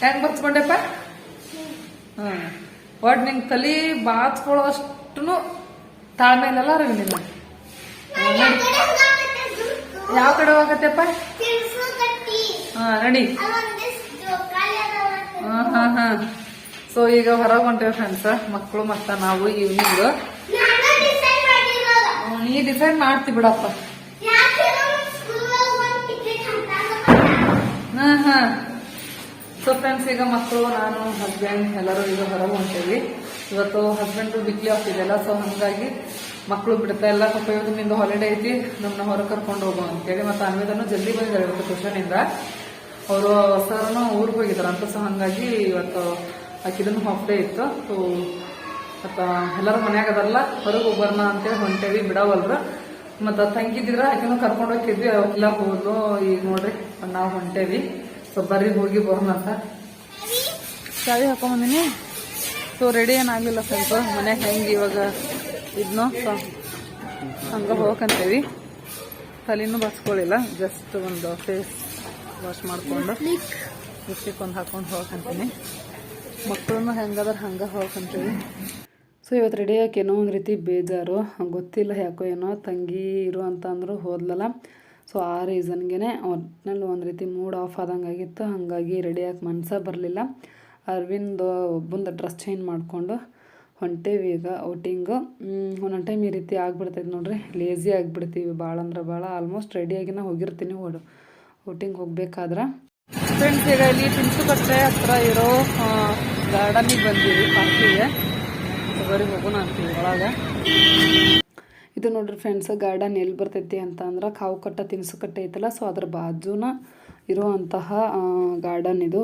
ಹೆಂಗ್ ಬರ್ತ್ಕೊಂಡೆಪ್ಪ? ಹ್ಮ್ ಒಟ್ ನಿಂಗೆ ತಲಿ ಬಾತ್ಕೊಳ್ಳೋಷ್ಟು ತಾಳ್ಮೆ ಇಲ್ಲಲ್ಲ ಅರವಿಂದಿಲ್ಲ ಯಾವ ಕಡೆ ಹೋಗತ್ತೆಪ್ಪ? ಹಾ, ನಡಿ. ಹಾ ಸೊ ಈಗ ಹೊರಗೆ ಹೊಂಟೇವ್ ಫ್ರೆಂಡ್ಸ್ ಮಕ್ಕಳು ಮತ್ತ ನಾವು ಈವ್ನಿಂಗ್ ನೀ ಡಿಸೈಡ್ ಮಾಡ್ತಿ ಬಿಡಪ್ಪ. ಸೊ ಫ್ರೆಂಡ್ಸ್ ಈಗ ಮಕ್ಕಳು, ನಾನು ಹಸ್ಬೆಂಡ್ ಎಲ್ಲರೂ ಈಗ ಹೊರಗೆ ಹೊಂಟೇವಿ. ಇವತ್ತು ಹಸ್ಬೆಂಡು ವೀಕ್ಲಿ ಆಫ್ ಇದೆಯಲ್ಲ ಸೊ ಹಂಗಾಗಿ ಮಕ್ಕಳು ಬಿಡ್ತಾ ಎಲ್ಲ ಸ್ವಲ್ಪ ಇವತ್ತು ನಿಮ್ದು ಹಾಲಿಡೇ ಐತಿ ನಮ್ಮನ್ನ ಹೊರಗೆ ಕರ್ಕೊಂಡು ಹೋಗು ಅಂತೇಳಿ ಮತ್ತೆ ಅನ್ವೇದನು ಜಲ್ದಿ ಬಂದಿದ್ದಾರೆ ಇವತ್ತು ಟ್ಯೂಷನಿಂದ ಅವರು ಸರ್ನು ಊರಿಗೆ ಹೋಗಿದ್ದಾರೆ ಅಂತ ಸೊ ಹಂಗಾಗಿ ಇವತ್ತು ಆಕಿದನ್ನು ಹಾಫ್ ಡೇ ಇತ್ತು. ಸೊ ಮತ್ತ ಎಲ್ಲರೂ ಮನೆಯಾಗದಲ್ಲ ಹೊರಗೆ ಹೋಗ್ಬರ್ನ ಅಂತೇಳಿ ಹೊಂಟೇವಿ, ಬಿಡವಲ್ರು. ಮತ್ತ ತಂಗಿದ್ರ ಆಕೆನೂ ಕರ್ಕೊಂಡು ಹೋಗಿದ್ವಿ ಅವಕ್ಕೆಲ್ಲ ಹೋದ್ಲು. ಈಗ ನೋಡ್ರಿ, ನಾವು ಹೊಂಟೇವಿ. ಸೊ ಬರ್ರಿ, ಹೋಗಿ ಬರೋಣ ಅಂತ. ಚಾವಿ ಹಾಕೊಂಬಂದಿನಿ ಸೊ ರೆಡಿ ಏನಾಗ್ಲಿಲ್ಲ ಸ್ವಲ್ಪ. ಮನ್ಯಾಗ ಹೆಂಗೆ ಇವಾಗ ಇದ್ನೋ ಸೊ ಹಂಗ ಹೋಗಂತೇವಿ ತಲೆನೂ ಬಸ್ಕೊಳ್ಳಿಲ್ಲ ಜಸ್ಟ್ ಒಂದು ಫೇಸ್ ವಾಶ್ ಮಾಡ್ಕೊಂಡು ಲಿಪ್ಸ್ಟಿಕ್ ಒಂದು ಹಾಕೊಂಡು ಹೋಗಕಂತೀನಿ. ಮಕ್ಕಳನ್ನು ಹೆಂಗಾದ್ರೆ ಹಂಗೆ ಹೋಗಕಂತೀವಿ. ಸೊ ಇವತ್ತು ರೆಡಿ ಆಗಿ ಏನೋ ಒಂದು ರೀತಿ ಬೇಜಾರು ಗೊತ್ತಿಲ್ಲ ಯಾಕೋ ಏನೋ ತಂಗಿ ಇರು ಅಂತ ಅಂದರು ಹೋದ್ಲಲ್ಲ. ಸೊ ಆ ರೀಸನ್ಗೆ ಒಟ್ಟಿನಲ್ಲಿ ಒಂದು ರೀತಿ ಮೂಡ್ ಆಫ್ ಆದಂಗೆ ಆಗಿತ್ತು. ಹಾಗಾಗಿ ರೆಡಿಯಾಗಿ ಮನಸ ಬರಲಿಲ್ಲ. ಅರವಿಂದ್ ಒಬ್ಬಂದು ಡ್ರೆಸ್ ಚೇಂಜ್ ಮಾಡಿಕೊಂಡು ಹೊಂಟೇವಿ ಈಗ ಔಟಿಂಗು ಒಂದೊಂದು ಟೈಮ್ ಈ ರೀತಿ ಆಗಿಬಿಡ್ತೈತೆ ನೋಡ್ರಿ. ಲೇಝಿ ಆಗಿಬಿಡ್ತೀವಿ ಭಾಳ ಅಂದ್ರೆ ಭಾಳ ಆಲ್ಮೋಸ್ಟ್ ರೆಡಿಯಾಗಿನ ಹೋಗಿರ್ತೀನಿ ಓಡು ಔಟಿಂಗ್ ಹೋಗ್ಬೇಕಾದ್ರೆ. ಫ್ರೆಂಡ್ಸ್ ಈಗ ಇಲ್ಲಿ ತಿನ್ಸುಕಟ್ಟೆ ಹತ್ರ ಇರೋ ಗಾರ್ಡನಿಗೆ ಬಂದೀವಿ ಪಾರ್ಕಿಗೆ ಬರೀ ಹೋಗೋಣ ಅಂತೀವಿ ಒಳಗೆ ಇದು ನೋಡ್ರಿ ಫ್ರೆಂಡ್ಸ್ ಗಾರ್ಡನ್ ಎಲ್ಲಿ ಬರ್ತೈತಿ ಅಂತ ಅಂದ್ರೆ ಕಾವು ಕಟ್ಟ, ತಿನಿಸು ಕಟ್ಟೆ ಐತಲ್ಲ ಸೊ ಅದ್ರ ಬಾಜುನ ಇರುವಂತಹ ಗಾರ್ಡನ್ ಇದು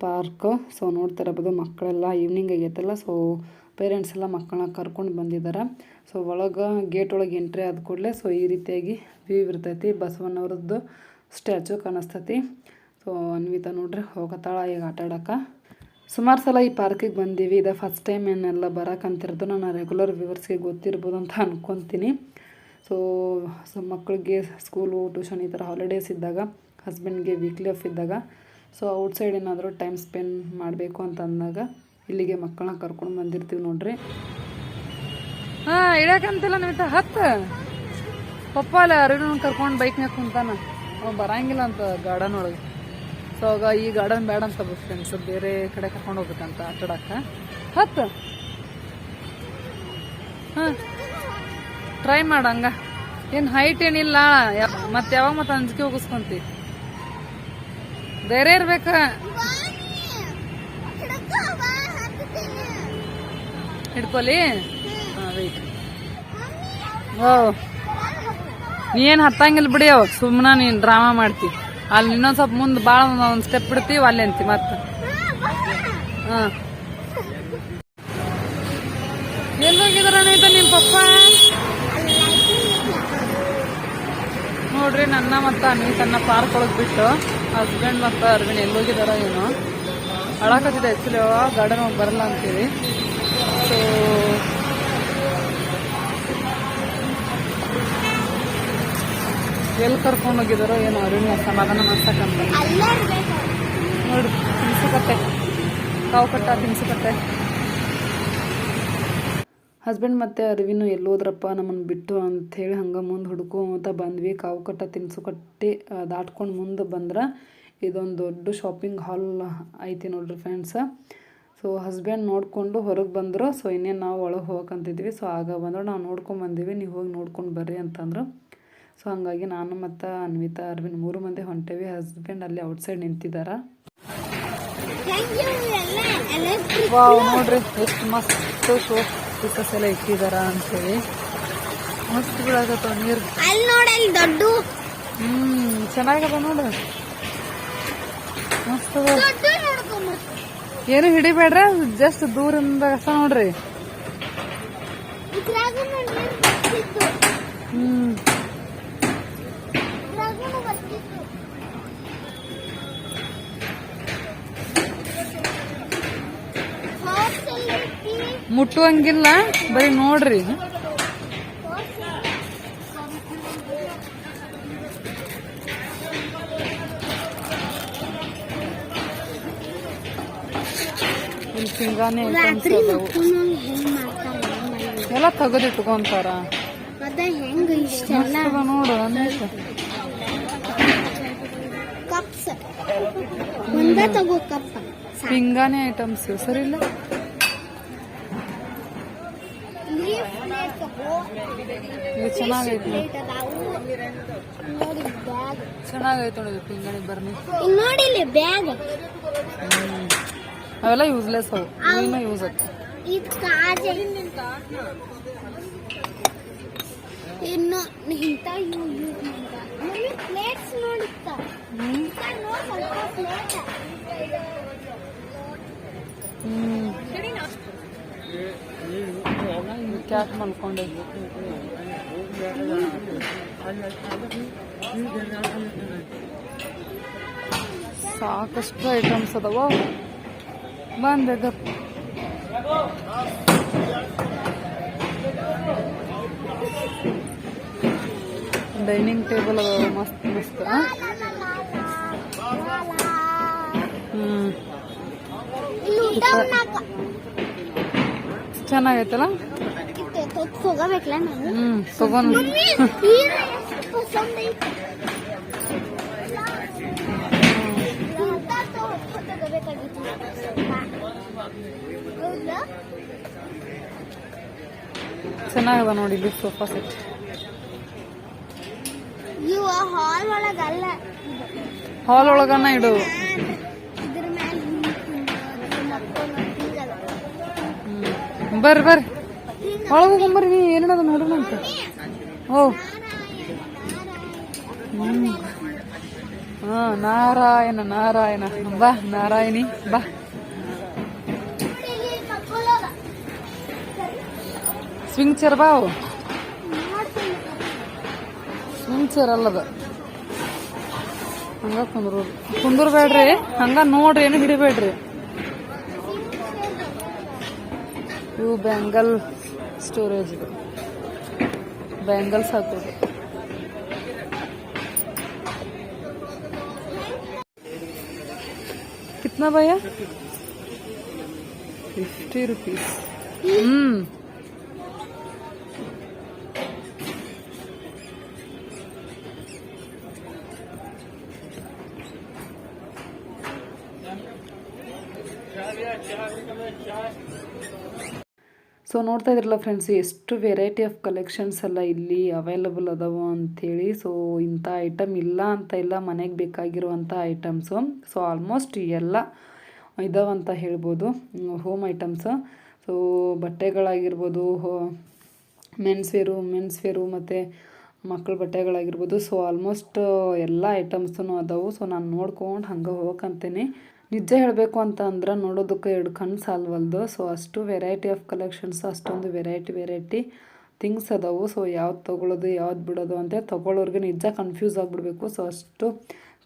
ಪಾರ್ಕ್ ಸೊ ನೋಡ್ತಾ ಇರಬಹುದು ಮಕ್ಕಳೆಲ್ಲ ಈವ್ನಿಂಗ್ ಆಗೈತಲ್ಲ ಸೊ ಪೇರೆಂಟ್ಸ್ ಎಲ್ಲ ಮಕ್ಕಳನ್ನ ಕರ್ಕೊಂಡು ಬಂದಿದ್ದಾರೆ ಸೊ ಒಳಗೆ ಗೇಟ್ ಒಳಗೆ ಎಂಟ್ರಿ ಆದ ಕೂಡಲೇ ಸೊ ಈ ರೀತಿಯಾಗಿ ವ್ಯೂ ಇರ್ತೈತಿ ಬಸವಣ್ಣವ್ರದ್ದು ಸ್ಟ್ಯಾಚು ಕಾಣಿಸ್ತೈತಿ. ಸೊ ಅನ್ವಿತಾ ನೋಡ್ರಿ ಹೋಗತ್ತಾಳ ಈಗ ಆಟ ಆಡಕ್ಕೆ ಸುಮಾರು ಸಲ ಈ ಪಾರ್ಕಿಗೆ ಬಂದೀವಿ. ಇದು ಫಸ್ಟ್ ಟೈಮ್ ಏನೆಲ್ಲ ಬರೋಕ್ಕಂತಿರೋದು ನಾನು ರೆಗ್ಯುಲರ್ ವ್ಯೂವರ್ಸ್ಗೆ ಗೊತ್ತಿರ್ಬೋದು ಅಂತ ಅಂದ್ಕೊತೀನಿ ಸೊ ಸೊ ಮಕ್ಕಳಿಗೆ ಸ್ಕೂಲು ಟ್ಯೂಷನ್ ಈ ಥರ ಹಾಲಿಡೇಸ್ ಇದ್ದಾಗ ಹಸ್ಬೆಂಡ್ಗೆ ವೀಕ್ಲಿ ಆಫ್ ಇದ್ದಾಗ ಸೊ ಔಟ್ಸೈಡ್ ಏನಾದರೂ ಟೈಮ್ ಸ್ಪೆಂಡ್ ಮಾಡಬೇಕು ಅಂತ ಅಂದಾಗ, ಇಲ್ಲಿಗೆ ಮಕ್ಕಳನ್ನ ಕರ್ಕೊಂಡು ಬಂದಿರ್ತೀವಿ ನೋಡ್ರಿ. ಹಾಂ ಇಡಕ್ಕಂತಿಲ್ಲ ನಮಿತ ಹತ್ತು. ಪಪ್ಪ ಅಲ್ಲ ಅರಿನ ಕರ್ಕೊಂಡು ಬೈಕ್ನಾಗ ಕುಂತಾನ. ಅವ ಬರಂಗಿಲ್ಲ ಅಂತ ಗಾರ್ಡನ್ ಒಳಗೆ. ಸೊ ಆಗ ಈ ಗಾರ್ಡನ್ ಬೇಡ ಅಂತ ಫ್ರೆಂಡ್ಸ್ ಬೇರೆ ಕಡೆ ಕರ್ಕೊಂಡು ಹೋಗ್ಬೇಕಂತ ಆಟಾಡಕ್ಕ ಹತ್. ಹತ್ತು ಹಾಂ ಟ್ರೈ ಮಾಡಂಗ ಏನು ಹೈಟ್ ಏನಿಲ್ಲ. ಮತ್ತೆ ಯಾವಾಗ ಮತ್ತೆ ಅಂಜಿಕೆ ಹೋಗಿಸ್ಕೊಂತಿ ಬೇರೆ ಇರ್ಬೇಕ. ಹಿಡ್ಕೊಲಿ? ಓ ನೀ ಏನು ಹತ್ತಂಗಿಲ್ಲ ಬಿಡಿ ಅವಾಗ. ಸುಮ್ಮನೆ ನೀನು ಡ್ರಾಮಾ ಮಾಡ್ತಿ. ಅಲ್ಲಿ ಇನ್ನೊಂದ್ ಸ್ವಲ್ಪ ಮುಂದೆ ಭಾಳ ಒಂದು ಸ್ಟೆಪ್ ಬಿಡ್ತೀವಿ, ಅಲ್ಲಿ ಅಂತಿ ಮತ್ತೆ. ಹಾ. ಎಲ್ಲಿ ಹೋಗಿದಾರ ಅನಿತ ನಿಮ್ಮ ಪಪ್ಪ? ನೋಡ್ರಿ, ನನ್ನ ಮತ್ತು ಸಣ್ಣ ಪಾರ್ಕ್ ಒಳಗೆ ಬಿಟ್ಟು ಹಸ್ಬೆಂಡ್ ಮತ್ತು ಅರ್ವಿಣ್ ಎಲ್ಲಿ ಹೋಗಿದಾರ ಏನೋ. ಅಳಕತ್ತಿದೆ ಆ್ಯಕ್ಚುಲಿ ಗಾರ್ಡನ್ ಹೋಗಿ ಬರಲ್ಲ ಅಂತೀವಿ. ಸೊ ಎಲ್ಲಿ ಕರ್ಕೊಂಡು ಹೋಗಿದಾರೋ ಏನೋ ಅರವಿಂದ್ ಸಮಾಧಾನ ಮಾಡ್ಸಕ್ಕಂತ ನೋಡಿ ತಿನ್ಸಕತ್ತೆ ಕಾವು ಕಟ್ಟ ತಿನ್ಸಕತ್ತೆ ಹಸ್ಬೆಂಡ್ ಮತ್ತು ಅರವಿನು ಎಲ್ಲೋದ್ರಪ್ಪ ನಮ್ಮನ್ನು ಬಿಟ್ಟು ಅಂಥೇಳಿ ಹಂಗೆ ಮುಂದೆ ಹುಡುಕೋತ ಬಂದ್ವಿ. ಕಾವು ಕಟ್ಟ ತಿನ್ಸು ಕಟ್ಟಿ ದಾಟ್ಕೊಂಡು ಮುಂದೆ ಬಂದ್ರೆ ಇದೊಂದು ದೊಡ್ಡ ಶಾಪಿಂಗ್ ಹಾಲ್ ಐತಿ ನೋಡ್ರಿ ಫ್ರೆಂಡ್ಸ್ ಸೊ ಹಸ್ಬೆಂಡ್ ನೋಡಿಕೊಂಡು ಹೊರಗೆ ಬಂದರು. ಸೊ ಇನ್ನೇನು ನಾವು ಒಳಗೆ ಹೋಗಕ್ಕಂತಿದ್ವಿ ಸೊ ಆಗ ಬಂದ್ರೆ. ನಾವು ನೋಡ್ಕೊಂಡು ಬಂದೀವಿ. ನೀವು ಹೋಗಿ ನೋಡ್ಕೊಂಡು ಬರ್ರಿ ಅಂತಂದ್ರು. ಸೊ ಹಂಗಾಗಿ ನಾನು ಮತ್ತು ಅನ್ವಿತಾ ಅರವಿಂದ್ ಮೂರು ಮಂದಿ ಹೊಂಟೇವಿ. ಹಸ್ಬೆಂಡ್ ಅಲ್ಲಿ ಔಟ್ಸೈಡ್ ನಿಂತಿದ್ದಾರ ನೋಡ್ರಿ ಎಷ್ಟು ಮಸ್ತ್ ಶೋ ಪೀಸಸ್ ಎಲ್ಲ ಇಟ್ಟಿದಾರ ಅಂತೇಳಿ. ಮಸ್ತ್ ಬಿಡಾಗತ್ತ ನೀರು. ದೊಡ್ಡ. ಹ್ಮ್ ಚೆನ್ನಾಗದ ನೋಡು. ಮಸ್ತ್ ಏನು ಹಿಡಿಬೇಡ್ರ ಜಸ್ಟ್ ದೂರಿಂದ ಕಸ ನೋಡ್ರಿ. ಹ್ಮ್. ಮುಟ್ಟುವಂಗಿಲ್ಲ ಬರೀ ನೋಡ್ರಿ. ಶೇಂಗಾನೆ ಎಲ್ಲ ತಗದಿಟ್ಕೊಂತಾರ. ನೋಡು ಒಂದ ತಗೋ ಕಪ್ ಪಿಂಗಾಣಿ ಐಟಮ್ಸ್ ಸರಿ ಇಲ್ಲ? ಇದು ಚೆನ್ನಾಗೈತಿ ನೋಡಿ. ಬ್ಯಾಗ್ ಚೆನ್ನಾಗೈತೆ ನೋಡಿ ಪಿಂಗಾಣಿ ಬರ್ನಿ ಇಲ್ಲಿ ನೋಡಿ ಇಲ್ಲಿ ಬ್ಯಾಗ್ ಅವೆಲ್ಲ ಯೂಸ್ಲೆಸ್ ಅವು. ಇವಿನ ಯೂಸ್ ಆಯ್ತು. ಇದು ಕಾಜ. ಇನ್ನು ಇಂಥ ಇವು ಯೂಸ್ ಕ್ಯಾಟ್ ಸಾಕಷ್ಟು ಐಟಮ್ಸ್ ಅದಾವ. ಬಂದದ ಡೈನಿಂಗ್ ಟೇಬಲ್ ಅದಾವ ಮಸ್ತ್ ಮಸ್ತ್. ಚೆನ್ನಾಗೈತಲ್ಲ? ಹ್ಮ್ ತಗೊಂಡ್ ಚೆನ್ನಾಗದ ನೋಡಿ ಇಲ್ಲಿ ಸೋಫಾ ಸೆಟ್ ಹಾಲ್ ಒಳಗಲ್ಲ. ಹಾಲ್ ಒಳಗನ ಇಡು. ಬರ್ರಿ ಬರ್ರಿ. ಒಳಗೆ ಹೋಗ್ಬರ್ರಿ ನೀ ಏನದ ನೋಡೋಣ ಅಂತ. ಓ. ಹಾ, ನಾರಾಯಣ ನಾರಾಯಣ. ಬಾ, ನಾರಾಯಣಿ, ಬಾ. ಸ್ವಿಂಗ್ ಚೇರ್ ಬಾ ಅವು. ಸ್ವಿಂಗ್ ಚೇರ್ ಅಲ್ಲದ. ಹಂಗ ಕುಂದ್ರು ಕುಂದ್ರಬೇಡ್ರಿ. ಹಂಗ ನೋಡ್ರಿ, ಏನು ಹಿಡಿಬೇಡ್ರಿ. ಇವು ಬ್ಯಾಂಗಲ್ ಸ್ಟೋರೇಜ್ ಇದು ಬ್ಯಾಂಗಲ್ಸ್ ಹಾಕೋದು कितना भैया फिफ्टी रुपीस हम्म ನೋಡ್ತಾ ಇದ್ರಲ್ಲ ಫ್ರೆಂಡ್ಸ್ ಎಷ್ಟು ವೆರೈಟಿ ಆಫ್ ಕಲೆಕ್ಷನ್ಸ್ ಎಲ್ಲ ಇಲ್ಲಿ ಅವೈಲಬಲ್ ಅದಾವ ಅಂಥೇಳಿ ಸೊ ಇಂಥ ಐಟಮ್ ಇಲ್ಲ ಅಂತ ಇಲ್ಲ, ಮನೆಗೆ ಬೇಕಾಗಿರುವಂಥ ಐಟಮ್ಸು ಸೊ ಆಲ್ಮೋಸ್ಟ್ ಎಲ್ಲ ಇದಾವಂತ ಹೇಳ್ಬೋದು. ಹೋಮ್ ಐಟಮ್ಸ್ ಸೊ ಬಟ್ಟೆಗಳಾಗಿರ್ಬೋದು, ಹೋ ಮೆನ್ಸ್ ವೇರು ಮೆನ್ಸ್ ವೇರು ಮತ್ತು ಮಕ್ಕಳ ಬಟ್ಟೆಗಳಾಗಿರ್ಬೋದು. ಸೊ ಆಲ್ಮೋಸ್ಟ್ ಎಲ್ಲ ಐಟಮ್ಸೂ ಅದಾವು. ಸೊ ನಾನು ನೋಡ್ಕೊಂಡು ಹಂಗೆ ಹೋಗಕ್ಕಂತೀನಿ ನಿಜ ಹೇಳಬೇಕು ಅಂತ ಅಂದ್ರೆ ನೋಡೋದಕ್ಕೆ ಎರಡು ಕಣ್ಣು ಸಾಲ್ವಲ್ದು. ಸೊ ಅಷ್ಟು ವೆರೈಟಿ ಆಫ್ ಕಲೆಕ್ಷನ್ಸ್ ಅಷ್ಟೊಂದು ವೆರೈಟಿ ವೆರೈಟಿ ಥಿಂಗ್ಸ್ ಅದಾವು. ಸೊ ಯಾವ್ದು ತೊಗೊಳೋದು ಯಾವ್ದು ಬಿಡೋದು ಅಂತ ತೊಗೊಳೋರ್ಗೆ ನಿಜ ಕನ್ಫ್ಯೂಸ್ ಆಗಿಬಿಡ್ಬೇಕು. ಸೊ ಅಷ್ಟು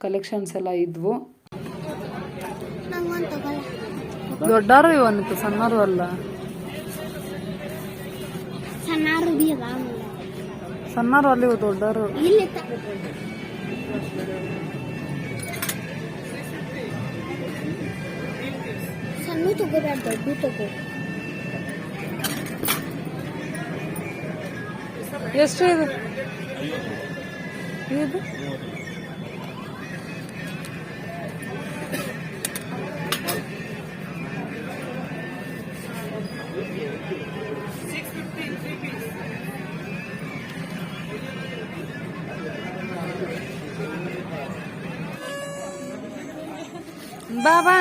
ಕಲೆಕ್ಷನ್ಸ್ ಎಲ್ಲ ಇದ್ವು. ದೊಡ್ಡಾರು ಇವನ್ನಿತ್ತು ಸಣ್ಣರು ಅಲ್ಲ? ಸಣ್ಣಾರು ಅಲ್ಲಿ ಇವು ದೊಡ್ಡಾರು ಇಲ್ಲಿ ಸಣ್ಣ ತಗೋಬೇಡ ದೊಡ್ಡ ತಗೋ ಎಷ್ಟು ಇದು ಇದು ಬಾ ಬಾ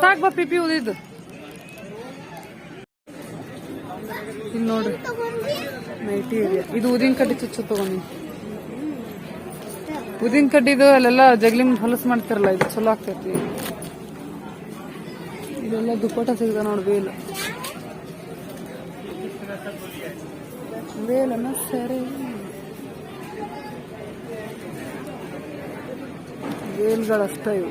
ಸಾಕ್ ಬಾ ಪಿಪಿ ಉದಿದ್ದು ಇಲ್ಲಿ ನೋಡ್ರಿ ನೈಟಿ ಇದೆ ಇದು ಉದಿನ ಕಡ್ಡಿ ಚುಚ್ಚು ತಗೊಂಡಿ ಉದಿನ ಕಡ್ಡಿದು ಅಲ್ಲೆಲ್ಲ ಜಗ್ಲಿಂಗ್ ಹೊಲಸು ಮಾಡ್ತಿರಲ್ಲ ಇದು ಚಲೋ ಆಗ್ತೈತಿ ಇದೆಲ್ಲ ದುಪ್ಪಟ ಸಿಗ್ದ ನೋಡಿ ಬೇಲ್ ಬೇಲನ್ನ ಸರಿ ವೇಲ್ಗಳಷ್ಟ ಇವು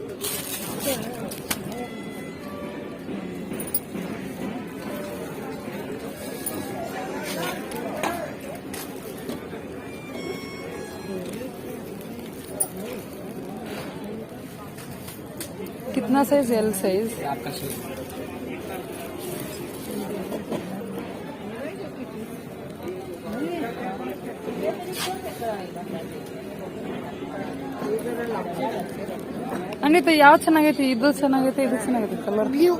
साइज एल साइज ಅನಿತ ಯಾವ ಚೆನ್ನಾಗೈತಿ ಇದು ಚೆನ್ನಾಗೈತಿ ಇದು ಚೆನ್ನಾಗೈತಿ ಕಲರ್ ಬ್ಲೂ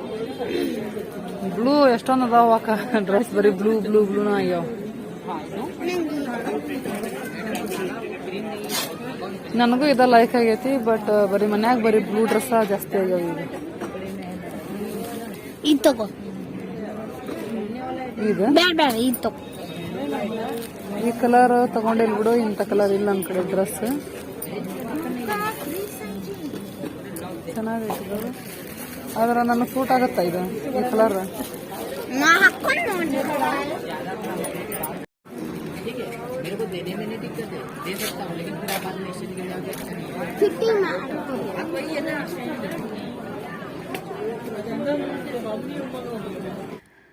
ಬ್ಲೂ ಎಷ್ಟೊಂದು ಅದಾವ ಅಕ್ಕ ಡ್ರೆಸ್ ಬರೀ ಬ್ಲೂ ಬ್ಲೂ ಬ್ಲೂನ ಆಗ್ಯಾವ ನನಗೂ ಇದ ಲೈಕ್ ಆಗೈತಿ ಬಟ್ ಬರೀ ಮನ್ಯಾಗ ಬರೀ ಬ್ಲೂ ಡ್ರೆಸ್ ಜಾಸ್ತಿ ಆಗ್ಯಾವ ಈಗ. ಇದು ತಗೋ. ಇದು ತಗೋ. ಈ ಕಲರ್ ತಗೊಂಡಿಲ್ ಬಿಡು ಇಂಥ ಕಲರ್ ಇಲ್ಲ ಅನ್ಕಡೆ ಡ್ರೆಸ್ ಚೆನ್ನಾಗೈತಿ ಆದ್ರೆ ನನ್ನ ಸೂಟ್ ಆಗತ್ತಾ ಇದು ಈ ಕಲರ್ ನಾ ಹಾಕೊಂಡು ನೋಡಿ ಫಿಟ್ಟಿಂಗ್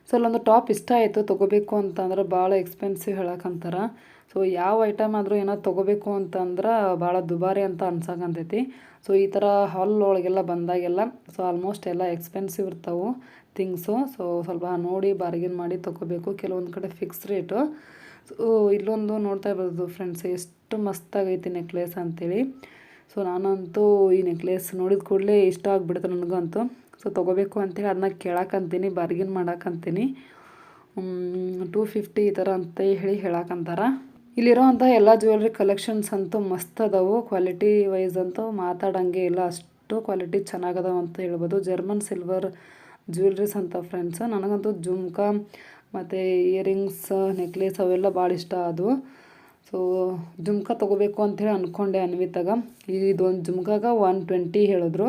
ಸೊ ಅಲ್ಲೊಂದು ಟಾಪ್ ಇಷ್ಟ ಆಯಿತು, ತೊಗೋಬೇಕು ಅಂತಂದ್ರೆ ಭಾಳ ಎಕ್ಸ್ಪೆನ್ಸಿವ್ ಹೇಳಕ್ಕಂತಾರ ಸೊ ಯಾವ ಐಟಮ್ ಆದರೂ ಏನೋ ತೊಗೋಬೇಕು ಅಂತಂದ್ರೆ ಭಾಳ ದುಬಾರಿ ಅಂತ ಅನ್ಸಕಂತೈತಿ. ಸೊ ಈ ಥರ ಹಾಲ್ ಒಳಗೆಲ್ಲ ಬಂದಾಗೆಲ್ಲ ಸೊ ಆಲ್ಮೋಸ್ಟ್ ಎಲ್ಲ ಎಕ್ಸ್ಪೆನ್ಸಿವ್ ಇರ್ತಾವೆ ಥಿಂಗ್ಸು ಸೊ ಸ್ವಲ್ಪ ನೋಡಿ ಬಾರ್ಗಿನ್ ಮಾಡಿ ತೊಗೋಬೇಕು. ಕೆಲವೊಂದು ಕಡೆ ಫಿಕ್ಸ್ ರೇಟು ಇಲ್ಲೊಂದು ನೋಡ್ತಾ ಇರ್ಬೋದು ಫ್ರೆಂಡ್ಸ್ ಎಷ್ಟು ಮಸ್ತಾಗೈತಿ ನೆಕ್ಲೆಸ್ ಅಂತೇಳಿ. ಸೊ ನಾನಂತೂ ಈ ನೆಕ್ಲೆಸ್ ನೋಡಿದ ಕೂಡಲೇ ಇಷ್ಟ ಆಗಿಬಿಡ್ತು ನನಗಂತೂ. ಸೊ ತೊಗೋಬೇಕು ಅಂತೇಳಿ ಅದನ್ನ ಕೇಳಕ್ಕಂತೀನಿ ಬಾರ್ಗಿನ್ ಮಾಡಕ್ಕಂತೀನಿ ಟೂ ಫಿಫ್ಟಿ ಈ ಥರ ಅಂತ ಹೇಳಿ ಹೇಳಕ್ಕಂತಾರ ಇಲ್ಲಿರೋವಂಥ ಎಲ್ಲ ಜ್ಯುವೆಲ್ರಿ ಕಲೆಕ್ಷನ್ಸ್ ಅಂತೂ ಮಸ್ತ್ ಅದಾವು. ಕ್ವಾಲಿಟಿ ವೈಸ್ ಅಂತೂ ಮಾತಾಡೋಂಗೆ ಇಲ್ಲ, ಅಷ್ಟು ಕ್ವಾಲಿಟಿ ಚೆನ್ನಾಗದಾವ ಅಂತ ಹೇಳ್ಬೋದು. ಜರ್ಮನ್ ಸಿಲ್ವರ್ ಜ್ಯುವೆಲ್ರೀಸ್ ಅಂತ ಫ್ರೆಂಡ್ಸ್ ನನಗಂತೂ ಜುಮ್ಕಾ ಮತ್ತು ಇಯರಿಂಗ್ಸ್ ನೆಕ್ಲೇಸ್ ಅವೆಲ್ಲ ಭಾಳ ಇಷ್ಟ ಅದು ಸೊ ಜುಮ್ಕಾ ತೊಗೋಬೇಕು ಅಂಥೇಳಿ ಅಂದ್ಕೊಂಡೆ ಅನ್ವಿತಾಗ. ಇದೊಂದು ಜುಮ್ಕಾಗ ಒನ್ ಟ್ವೆಂಟಿ ಹೇಳಿದ್ರು.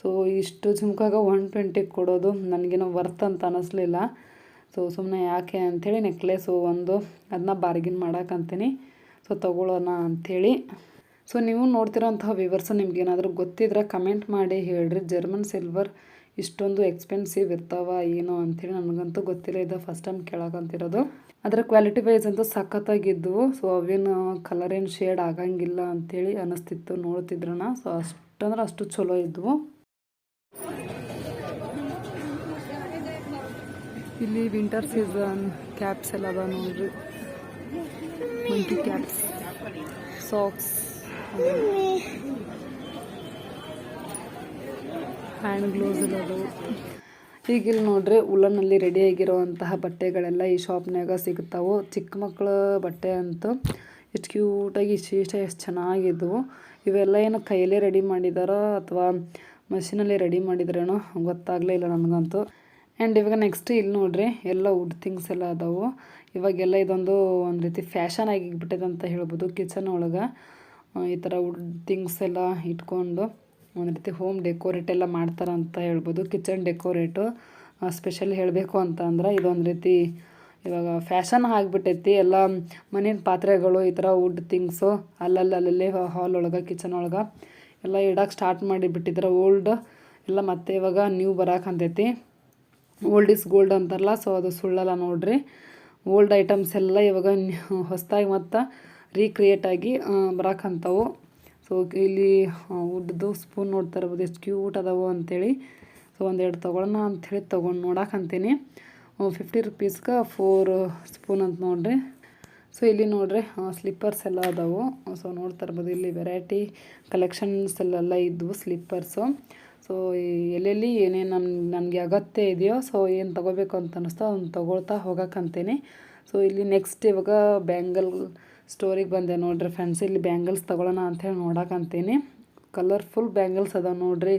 ಸೊ ಇಷ್ಟು ಜುಮ್ಕಾಗ ಒನ್ ಟ್ವೆಂಟಿ ಕೊಡೋದು ನನಗೇನೋ ವರ್ತ್ ಅಂತ ಅನ್ನಿಸ್ಲಿಲ್ಲ ಸೊ ಸುಮ್ಮನೆ ಯಾಕೆ ಅಂಥೇಳಿ ನೆಕ್ಲೇಸು ಒಂದು ಅದನ್ನ ಬಾರ್ಗಿನ್ ಮಾಡಕ್ಕಂತೀನಿ ಸೊ ತೊಗೊಳ್ಳೋಣ ಅಂಥೇಳಿ ಸೊ ನೀವು ನೋಡ್ತಿರೋಂತಹ ವಿವರ್ಸ್ ನಿಮ್ಗೇನಾದರೂ ಗೊತ್ತಿದ್ರೆ ಕಮೆಂಟ್ ಮಾಡಿ ಹೇಳ್ರಿ. ಜರ್ಮನ್ ಸಿಲ್ವರ್ ಇಷ್ಟೊಂದು ಎಕ್ಸ್ಪೆನ್ಸಿವ್ ಇರ್ತಾವ, ಏನೋ ಅಂಥೇಳಿ ನನಗಂತೂ ಗೊತ್ತಿಲ್ಲ. ಇದು ಫಸ್ಟ್ ಟೈಮ್ ಕೇಳಕ್ಕಂತಿರೋದು ಅದರ ಕ್ವಾಲಿಟಿ ವೈಸ್ ಅಂತೂ ಸಖತ್ತಾಗಿದ್ದವು ಸೊ ಅವೇನು ಕಲರ್ ಏನು ಶೇಡ್ ಆಗಂಗಿಲ್ಲ ಅಂಥೇಳಿ ಅನ್ನಿಸ್ತಿತ್ತು ನೋಡ್ತಿದ್ರನ ಸೊ ಅಷ್ಟಂದ್ರೆ ಅಷ್ಟು ಚಲೋ ಇದ್ವು. ಇಲ್ಲಿ ವಿಂಟರ್ ಸೀಸನ್ ಕ್ಯಾಪ್ಸ್ ಎಲ್ಲ ಅದ ನೋಡ್ರಿ. Monkey caps socks hand gloves ಇರೋದು. ಅದಾವು ಈಗ ಇಲ್ಲಿ ನೋಡ್ರಿ ಉಲನ್ನಲ್ಲಿ ರೆಡಿ ಆಗಿರುವಂತಹ ಬಟ್ಟೆಗಳೆಲ್ಲ ಈ ಶಾಪ್ನಾಗ ಸಿಗ್ತಾವು. ಚಿಕ್ಕ ಮಕ್ಕಳ ಬಟ್ಟೆ ಅಂತೂ ಎಷ್ಟು ಕ್ಯೂಟಾಗಿ ಇಷ್ಟ ಎಷ್ಟು ಚೆನ್ನಾಗಿದ್ವು. ಇವೆಲ್ಲ ಏನು ಕೈಯಲ್ಲೇ ರೆಡಿ ಮಾಡಿದಾರೋ ಅಥವಾ ಮಷಿನಲ್ಲಿ ರೆಡಿ ಮಾಡಿದ್ರೇನೋ ಗೊತ್ತಾಗಲೇ ಇಲ್ಲ ನನಗಂತೂ ಆ್ಯಂಡ್ ಇವಾಗ ನೆಕ್ಸ್ಟ್ ಇಲ್ಲಿ ನೋಡ್ರಿ, ಎಲ್ಲ ವುಡ್ ಥಿಂಗ್ಸ್ ಎಲ್ಲ ಅದಾವು. ಇವಾಗೆಲ್ಲ ಇದೊಂದು ಒಂದು ರೀತಿ ಫ್ಯಾಷನ್ ಆಗಿಬಿಟ್ಟಿದೆ ಅಂತ ಹೇಳ್ಬೋದು ಕಿಚನ್ ಒಳಗೆ. ಈ ಥರ ವುಡ್ ಥಿಂಗ್ಸ್ ಎಲ್ಲ ಇಟ್ಕೊಂಡು ಒಂದು ರೀತಿ ಹೋಮ್ ಡೆಕೋರೇಟ್ ಎಲ್ಲ ಮಾಡ್ತಾರೆ ಅಂತ ಹೇಳ್ಬೋದು. ಕಿಚನ್ ಡೆಕೋರೇಟು ಸ್ಪೆಷಲ್ ಹೇಳಬೇಕು ಅಂತ ಅಂದ್ರೆ ಇದೊಂದು ರೀತಿ ಇವಾಗ ಫ್ಯಾಷನ್ ಆಗಿಬಿಟ್ಟೈತಿ. ಎಲ್ಲ ಮನೆಯ ಪಾತ್ರೆಗಳು ಈ ಥರ ವುಡ್ ಥಿಂಗ್ಸು ಅಲ್ಲಲ್ಲಿ ಅಲ್ಲಲ್ಲೇ ಹಾಲ್ ಒಳಗೆ ಕಿಚನ್ ಒಳಗೆ ಎಲ್ಲ ಇಡಕ್ಕೆ ಸ್ಟಾರ್ಟ್ ಮಾಡಿಬಿಟ್ಟಿದ್ರೆ ಓಲ್ಡ್ ಎಲ್ಲ ಮತ್ತೆ ಇವಾಗ ನ್ಯೂ ಬರಾಕಂತೈತಿ ಓಲ್ಡ್ ಇಸ್ ಗೋಲ್ಡ್ ಅಂತಾರಲ್ಲ ಸೊ ಅದು ಸುಳ್ಳಲ್ಲ ನೋಡ್ರಿ. ಓಲ್ಡ್ ಐಟಮ್ಸ್ ಎಲ್ಲ ಇವಾಗ ಹೊಸದಾಗಿ ಮತ್ತು ರೀಕ್ರಿಯೇಟ್ ಆಗಿ ಬರಾಕಂತಾವು ಸೊ ಇಲ್ಲಿ ಉಡ್ದು ಸ್ಪೂನ್ ನೋಡ್ತಾ ಇರ್ಬೋದು ಎಷ್ಟು ಕ್ಯೂಟ್ ಅದಾವು ಅಂಥೇಳಿ ಸೊ ಒಂದೆರಡು ತೊಗೊಳ್ಳೋಣ ಅಂಥೇಳಿ ತೊಗೊಂಡು ನೋಡಕ್ಕಂತೀನಿ ಫಿಫ್ಟಿ ರುಪೀಸ್ಗೆ ಫೋರ್ ಸ್ಪೂನ್ ಅಂತ ನೋಡ್ರಿ. ಸೊ ಇಲ್ಲಿ ನೋಡ್ರಿ ಸ್ಲಿಪ್ಪರ್ಸ್ ಎಲ್ಲ ಅದಾವು. ಸೊ ನೋಡ್ತಾ ಇರ್ಬೋದು ಇಲ್ಲಿ ವೆರೈಟಿ ಕಲೆಕ್ಷನ್ಸ್ ಎಲ್ಲ ಇದ್ವು ಸ್ಲಿಪ್ಪರ್ಸು ಸೊ ಎಲ್ಲೆಲ್ಲಿ ಏನೇನು ನನ್ನ ನನಗೆ ಅಗತ್ಯ ಇದೆಯೋ ಸೊ ಏನು ತೊಗೋಬೇಕು ಅಂತ ಅನ್ನಿಸ್ತೋ ಅದನ್ನು ತೊಗೊಳ್ತಾ ಹೋಗೋಕ್ಕಂತೀನಿ ಸೊ ಇಲ್ಲಿ ನೆಕ್ಸ್ಟ್ ಇವಾಗ ಬ್ಯಾಂಗಲ್ ಸ್ಟೋರಿಗೆ ಬಂದೆ ನೋಡ್ರಿ ಫ್ರೆಂಡ್ಸ್ ಇಲ್ಲಿ ಬ್ಯಾಂಗಲ್ಸ್ ತೊಗೊಳ್ಳೋಣ ಅಂಥೇಳಿ ನೋಡೋಕಂತೀನಿ ಕಲರ್ಫುಲ್ ಬ್ಯಾಂಗಲ್ಸ್ ಅದಾವೆ ನೋಡ್ರಿ.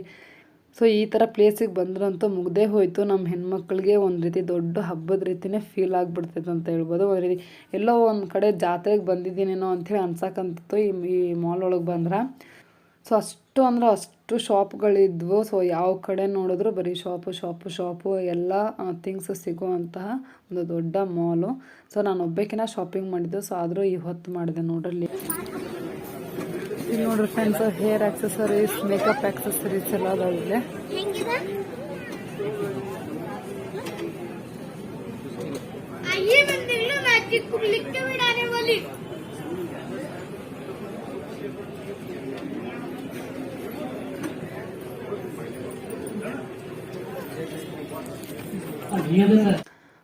ಸೊ ಈ ಥರ ಪ್ಲೇಸಿಗೆ ಬಂದ್ರಂತೂ ಮುಗ್ದೇ ಹೋಯಿತು. ನಮ್ಮ ಹೆಣ್ಮಕ್ಳಿಗೆ ಒಂದು ರೀತಿ ದೊಡ್ಡ ಹಬ್ಬದ ರೀತಿನೇ ಫೀಲ್ ಆಗಿಬಿಡ್ತೈತೆ ಅಂತ ಹೇಳ್ಬೋದು. ಒಂದು ರೀತಿ ಎಲ್ಲೋ ಒಂದು ಕಡೆ ಜಾತ್ರೆಗೆ ಬಂದಿದ್ದೀನೇನೋ ಅಂಥೇಳಿ ಅನ್ಸಕ್ಕಂತಿತ್ತು ಈ ಈ ಮಾಲ್ ಒಳಗೆ ಬಂದ್ರೆ. ಸೊ ಅಷ್ಟು ಅಂದ್ರೆ ಅಷ್ಟು ಶಾಪ್ಗಳಿದ್ವು. ಸೊ ಯಾವ ಕಡೆ ನೋಡಿದ್ರು ಬರೀ ಶಾಪು ಶಾಪು ಶಾಪು ಎಲ್ಲ ಥಿಂಗ್ಸ್ ಸಿಗುವಂತಹ ಒಂದು ದೊಡ್ಡ ಮಾಲು ಸೊ ನಾನು ಒಬ್ಬಾಕಿನ ಶಾಪಿಂಗ್ ಮಾಡಿದ್ದು. ಸೊ ಆದರೂ ಇವತ್ತು ಮಾಡಿದೆ ನೋಡ್ರಲ್ಲಿ. ಇಲ್ಲಿ ನೋಡ್ರಿ friends hair accessories makeup accessories ಎಲ್ಲ ಅದಾವಿದೆ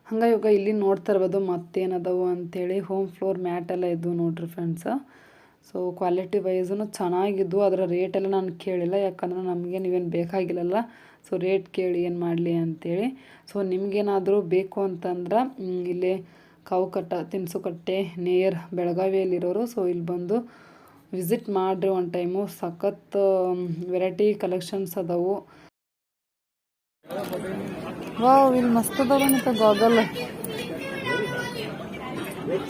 ಹಂಗೆ ಇವಾಗ ಇಲ್ಲಿ ನೋಡ್ತಾ ಇರ್ಬೋದು, ಮತ್ತೇನದವು ಅಂತೇಳಿ ಹೋಮ್ ಫ್ಲೋರ್ ಮ್ಯಾಟ್ ಎಲ್ಲ ಇದ್ವು ನೋಡ್ರಿ ಫ್ರೆಂಡ್ಸ್ ಸೊ ಕ್ವಾಲಿಟಿ ವೈಸೂ ಚೆನ್ನಾಗಿದ್ವು ಅದರ ರೇಟ್ ಎಲ್ಲ ನಾನು ಕೇಳಿಲ್ಲ, ಯಾಕಂದ್ರೆ ನಮಗೆ ನೀವೇನು ಬೇಕಾಗಿಲ್ಲಲ್ಲ. ಸೊ ರೇಟ್ ಕೇಳಿ ಏನು ಮಾಡಲಿ ಅಂತೇಳಿ. ಸೊ ನಿಮಗೇನಾದರೂ ಬೇಕು ಅಂತಂದ್ರೆ ಇಲ್ಲಿ ಕಾವುಕಟ್ಟ ತಿನ್ಸುಕಟ್ಟೆ ನೇರ್ ಬೆಳಗಾವಿಯಲ್ಲಿರೋರು ಸೊ ಇಲ್ಲಿ ಬಂದು ವಿಸಿಟ್ ಮಾಡಿರಿ ಒನ್ ಟೈಮು ಸಖತ್ ವೆರೈಟಿ ಕಲೆಕ್ಷನ್ಸ್ ಅದಾವು. ವಾವ್, ಇಲ್ಲಿ ಮಸ್ತ್ ಅದಾವ ಮತ್ತೆ ಗಾಗಲ್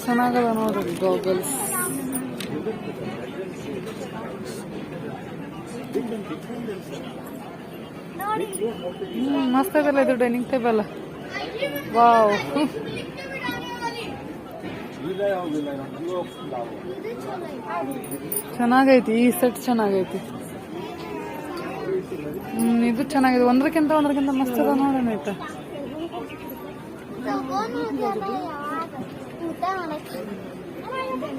ಚೆನ್ನಾಗದ ನೋಡ್ರಿ ಗಾಗಲ್ಸ್ ಹ್ಮ್, ಮಸ್ತ್ ಅದಲ್ಲ ಇದು ಡೈನಿಂಗ್ ಟೇಬಲ್ ವಾವ್. ಚೆನ್ನಾಗೈತಿ, ಈ ಸೆಟ್ ಚೆನ್ನಾಗೈತಿ. ಇದು ಚೆನ್ನಾಗಿದೆ. ಒಂದ್ರಕ್ಕಿಂತ ಒಂದ್ರಕ್ಕಿಂತ ಮಸ್ತ್ ಅದ ನೋಡೋಣ ಆಯ್ತಾ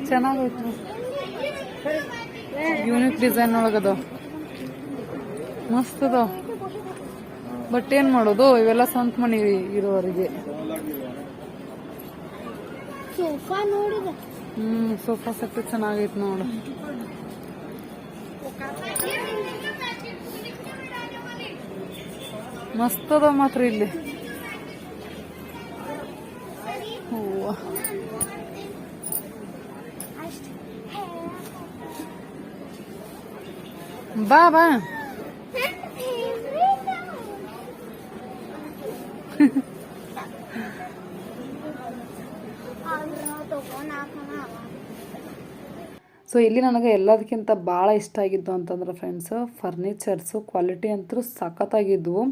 ಚೆನ್ನಾಗೈತು. ಯೂನಿಕ್ ಡಿಸೈನ್ ಒಳಗದ ಮಸ್ತ್ ಅದ ಬಟ್ ಏನ್ ಮಾಡೋದು? ಇವೆಲ್ಲ ಸ್ವಂತ ಮನಿ ಸೋಫಾ ನೋಡಿದ. ಹ್ಮ್ ಸೋಫಾ ಸೆಟ್ ಚೆನ್ನಾಗೈತ್ ನೋಡು. ಮಸ್ತ್ ಅದ ಮಾತ್ರ ಇಲ್ಲಿ. ಹೂವ. ಬಾ ಬಾ. ಸೊ ಇಲ್ಲಿ ನನಗೆ ಎಲ್ಲದಕ್ಕಿಂತ ಭಾಳ ಇಷ್ಟ ಆಗಿದ್ದು ಅಂತಂದ್ರೆ ಫ್ರೆಂಡ್ಸ್ ಫರ್ನಿಚರ್ಸು ಕ್ವಾಲಿಟಿ ಅಂತೂ ಸಖತ್ತಾಗಿದ್ವು.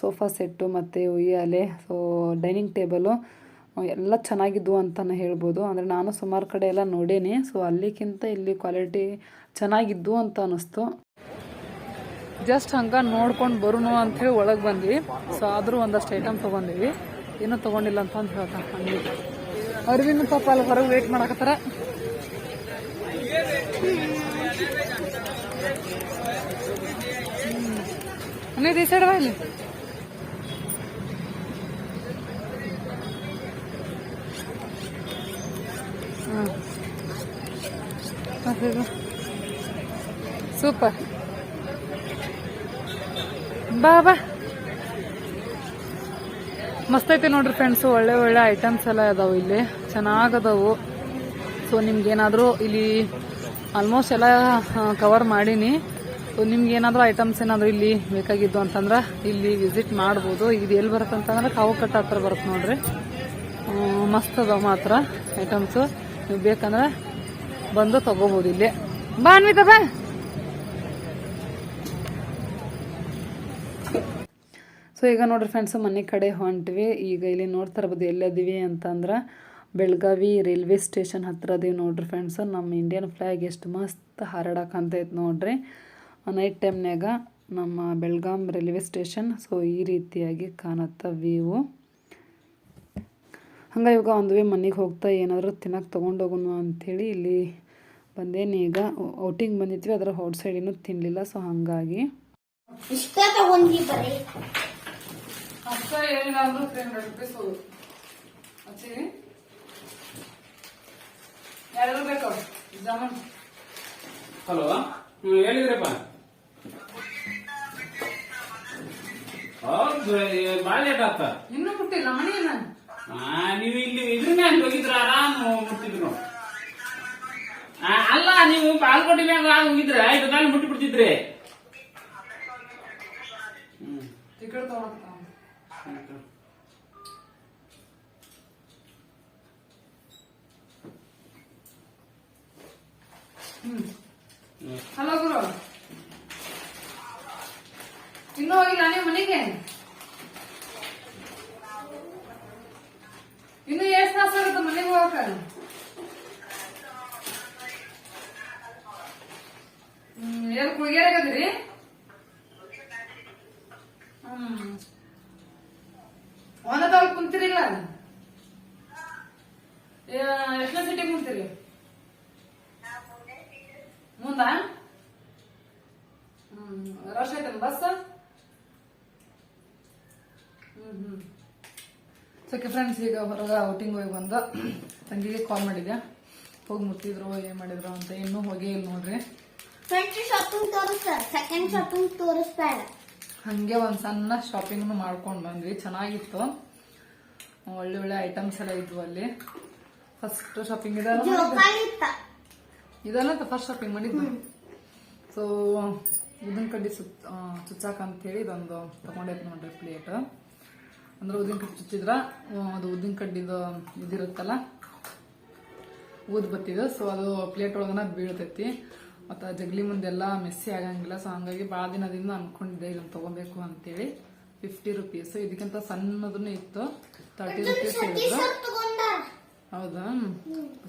ಸೋಫಾ ಸೆಟ್ಟು ಮತ್ತು ಉಯ್ಯಾಲೆ ಸೊ ಡೈನಿಂಗ್ ಟೇಬಲು ಎಲ್ಲ ಚೆನ್ನಾಗಿದ್ವು ಅಂತಲೇ ಹೇಳ್ಬೋದು. ಅಂದರೆ ನಾನು ಸುಮಾರು ಕಡೆ ಎಲ್ಲ ನೋಡೇನಿ ಸೊ ಅಲ್ಲಿಗಿಂತ ಇಲ್ಲಿ ಕ್ವಾಲಿಟಿ ಚೆನ್ನಾಗಿದ್ದು ಅಂತ ಅನ್ನಿಸ್ತು. ಜಸ್ಟ್ ಹಂಗೆ ನೋಡ್ಕೊಂಡು ಬರೋಣ ಅಂಥೇಳಿ ಒಳಗೆ ಬಂದ್ವಿ. ಸೊ ಆದರೂ ಒಂದಷ್ಟು ಐಟಮ್ ತೊಗೊಂಡಿವಿ. ಏನೂ ತೊಗೊಂಡಿಲ್ಲ ಅಂತ ಅಂತ ಹೇಳ್ತಾನೆ ಹಂಗೆ. ಅರ್ವಿನ ಪಾಪ ಅಲ್ಲಿ ಹೊರಗೆ ವೇಟ್ ಮಾಡಕತ್ತಾರ. ಹ್ಞೂ ಈ ಸೈಡ್ ಇಲ್ಲಿ? ಸೂಪರ್. ಬಾ ಬಾ. ಮಸ್ತ್ ಐತಿ ನೋಡ್ರಿ ಫ್ರೆಂಡ್ಸು ಒಳ್ಳೆ ಒಳ್ಳೆ ಐಟಮ್ಸ್ ಎಲ್ಲ ಇದಾವೆ ಇಲ್ಲಿ. ಚೆನ್ನಾಗದಾವು. ಸೊ ನಿಮ್ಗೇನಾದರೂ ಇಲ್ಲಿ ಆಲ್ಮೋಸ್ಟ್ ಎಲ್ಲ ಕವರ್ ಮಾಡೀನಿ. ಸೊ ನಿಮ್ಗೆ ಏನಾದರೂ ಐಟಮ್ಸ್ ಏನಾದರೂ ಇಲ್ಲಿ ಬೇಕಾಗಿದ್ದು ಅಂತಂದ್ರೆ ಇಲ್ಲಿ ವಿಸಿಟ್ ಮಾಡ್ಬೋದು. ಇದು ಎಲ್ಲಿ ಬರುತ್ತೆ ಅಂತಂದ್ರೆ ಕಾವು ಕಟ್ಟ ಹತ್ರ ಬರುತ್ತೆ ನೋಡ್ರಿ. ಮಸ್ತ್ ಅದಾವ ಮಾತ್ರ ಐಟಮ್ಸು ನೀವು ಬೇಕಂದ್ರೆ ಬಂದು ತಗೋಬಹುದು ಇಲ್ಲಿ. ಬಾ ಅನ್ವಿತ, ಬಾ. ಸೊ ಈಗ ನೋಡ್ರಿ ಫ್ರೆಂಡ್ಸ್ ಮನೆ ಕಡೆ ಹೊಂಟ್ವಿ. ಈಗ ಇಲ್ಲಿ ನೋಡ್ತಾ ಇರ್ಬೋದು ಎಲ್ಲದಿವಿ ಅಂತಂದ್ರೆ ಬೆಳಗಾವಿ ರೈಲ್ವೆ ಸ್ಟೇಷನ್ ಹತ್ರ ಅದೀವಿ ನೋಡ್ರಿ ಫ್ರೆಂಡ್ಸ್ ನಮ್ಮ ಇಂಡಿಯನ್ ಫ್ಲ್ಯಾಗ್ ಎಷ್ಟು ಮಸ್ತ್ ಹಾರಾಡಕಂತೈತೆ ನೋಡ್ರಿ. ನೈಟ್ ಟೈಮ್ನಾಗ ನಮ್ಮ ಬೆಳಗಾಂ ರೈಲ್ವೆ ಸ್ಟೇಷನ್ ಸೊ ಈ ರೀತಿಯಾಗಿ ಕಾಣುತ್ತ ವ್ಯೂ ಹಂಗೆ ಇವಾಗ ಒಂದು ವೇ ಮನೆಗೆ ಹೋಗ್ತಾ ಏನಾದರೂ ತಿನ್ನಕ್ಕೆ ತೊಗೊಂಡೋಗೋಣ ಅಂಥೇಳಿ ಇಲ್ಲಿ ಬಂದೇನಿ. ಈಗ ಔಟಿಂಗ್ ಬಂದಿದ್ವಿ ಅದರ ಔಟ್ ಸೈಡ್ ಏನೂ ತಿನ್ನಲಿಲ್ಲ ಸೊ ಹಾಗಾಗಿ. ಹಲೋ ಹೇಳಿದ್ರಪ್ಪ? ಹೌದು ಲೇಟ್ ಆತ ಇನ್ನೂ ಮುಟ್ಟಿಲ್ಲ ಮನೆಯಲ್ಲ ನೀವು ಇಲ್ಲಿ ಇದ್ರ ಹೋಗಿದ್ರ ಆರಾಮ್ ಮುಟ್ಟಿದ್ರು ಅಲ್ಲ ನೀವು ಪಾಲ್ಕೊಟ್ಟಿ ಮ್ಯಾಗ ಹೋಗಿದ್ರ ಇದ್ರ ಮ್ಯಾಗ ಮುಟ್ಟಿ ಬಿಡ್ತಿದ್ರಿ ಹಲೋ ಗುರು. ಇನ್ನೂ ಹೋಗಿಲ್ಲ ನೀವು ಮನೆಗೆ? ಇನ್ನು ಎಷ್ಟು ತಾಸು ಆಗುತ್ತೆ, ಮನೆಗೆ ಹೋಗಕ ಹ್ಮ್ ಎಲ್ಲಿ ಕುಳಿಗ್ಯಾರಾಗದ್ರಿ ಹ್ಮ್. ಒಂದದಾಗ ಕುಂತಿರಿಲ್ಲ ಎಷ್ಟನೇ ಸಿಟಿ ಕುಂತೀರಿ? ಮುಂದ? ಹ್ಮ್, ರಶ್ ಐತನ್ ಬಸ್ ಹ್ಮ್ ಹ್ಮ್. ಸೋಕೆ ಫ್ರೆಂಡ್ಸ್ ಈಗ ಹೊರಗೆ ಔಟಿಂಗ್ ಹೋಗಿ ಬಂದ. ತಂಗಿಗೆ ಕಾಲ್ ಮಾಡಿದ್ಯಾ? ಹೋಗಿ ಮುಟ್ಟಿದ್ರು ಏನ್ ಮಾಡಿದ್ರು ಅಂತ ಇನ್ನೂ ಹೋಗಿ ಇಲ್ಲಿ ನೋಡ್ರಿ. ಫಸ್ಟ್ ಶಾಪಿಂಗ್ ತೋರಿಸ್ತಾರ ಸೆಕೆಂಡ್ ಶಾಪಿಂಗ್ ತೋರಿಸ್ತಾರೆ. ಹಂಗೆ ಒಂದ್ ಸಣ್ಣ ಶಾಪಿಂಗ್ ಮಾಡ್ಕೊಂಡ್ ಬಂದ್ವಿ ಚೆನ್ನಾಗಿತ್ತು. ಒಳ್ಳೆ ಒಳ್ಳೆ ಐಟಮ್ಸ್ ಎಲ್ಲ ಇದ್ವು ಅಲ್ಲಿ. ಫಸ್ಟ್ ಶಾಪಿಂಗ್ ಇದೆಲ್ಲ ಫಸ್ಟ್ ಶಾಪಿಂಗ್ ಮಾಡಿದ್ದು. ಸೊ ಇದನ್ನ ಕಡ್ಡಿ ಸುತ್ತ ಚುಚ್ಚಾಕಂತೇಳಿ ಇದೊಂದು ತಗೊಂಡೈತೆ ನೋಡ್ರಿ ಪ್ಲೇಟ್ ಅಂದ್ರೆ ಉದ್ದಿನ ಚುಚ್ಚಿದ್ರ ಆ, ಅದು ಉದ್ದಿನ ಕಡ್ಡಿದು ಇದಿರುತ್ತಲ್ಲ ಊದ್ ಬತ್ತಿದು ಸೊ ಅದು ಪ್ಲೇಟ್ ಒಳಗನ ಬೀಳ್ತೈತಿ. ಮತ್ತು ಜಗ್ಲಿ ಮುಂದೆಲ್ಲ ಮೆಸ್ಸಿ ಆಗಂಗಿಲ್ಲ ಸೊ ಹಂಗಾಗಿ ಭಾಳ ದಿನದಿಂದ ಅನ್ಕೊಂಡಿದ್ದೆ ಇದನ್ನ ತಗೋಬೇಕು ಅಂತೇಳಿ. ಫಿಫ್ಟಿ ರುಪೀಸ್ ಇದಕ್ಕಿಂತ ಸಣ್ಣದನ್ನು ಇತ್ತು ತರ್ಟಿ ರುಪೀಸ್ ಹೇಳಿದ್ರು. ಹೌದಾ?